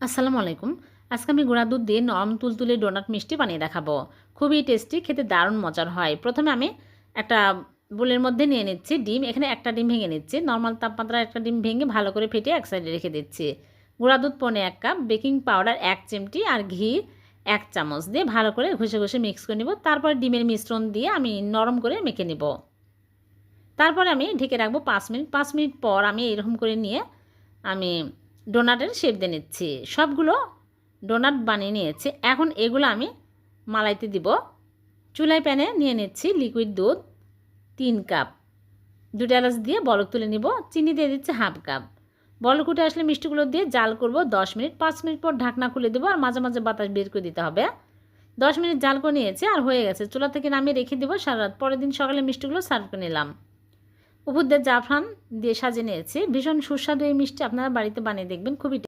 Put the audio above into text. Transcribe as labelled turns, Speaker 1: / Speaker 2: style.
Speaker 1: আসসালামু আলাইকুম। আজকে আমি গুঁড়া দুধ দিয়ে নরম তুলতুলে ডোনাট মিষ্টি বানিয়ে দেখাবো। খুবই টেস্টি, খেতে দারুণ মজার হয়। প্রথমে আমি একটা বোলের মধ্যে নিয়ে নিচ্ছি ডিম। এখানে একটা ডিম ভেঙে নিচ্ছি। নর্মাল তাপমাত্রায় একটা ডিম ভেঙে ভালো করে ফেটে এক সাইডে রেখে দিচ্ছি। গুঁড়া দুধ পনে এক কাপ, বেকিং পাউডার এক চিমটি আর ঘি এক চামচ দিয়ে ভালো করে ঘষে ঘষে মিক্স করে নেব। তারপর ডিমের মিশ্রণ দিয়ে আমি নরম করে মেখে নেব। তারপরে আমি ঢেকে রাখব পাঁচ মিনিট। পাঁচ মিনিট পর আমি এরকম করে নিয়ে আমি ডোনাটের শেপ দিয়ে নিচ্ছি। সবগুলো ডোনাট বানিয়ে নিয়েছি। এখন এগুলো আমি মালাইতে দিব। চুলাই প্যানে নিয়ে নিচ্ছি লিকুইড দুধ তিন কাপ। দুটো এলাচ দিয়ে বলক তুলে নিব। চিনি দিয়ে দিচ্ছি হাফ কাপ। বলক উঠে আসলে মিষ্টিগুলো দিয়ে জাল করব দশ মিনিট, পাঁচ মিনিট পর ঢাকনা খুলে দেবো আর মাঝে মাঝে বাতাস বের করে দিতে হবে। দশ মিনিট জাল করে নিয়েছি আর হয়ে গেছে। চুলা থেকে নামিয়ে রেখে দেবো সারা রাত। পরের দিন সকালে মিষ্টিগুলো সার্ভ করে নিলাম। উপর জাফরান দিয়ে সাজিয়ে নিয়েছি। ভীষণ সুস্বাদু এই মিষ্টি আপনারা বাড়িতে বানিয়ে দেখবেন। খুবই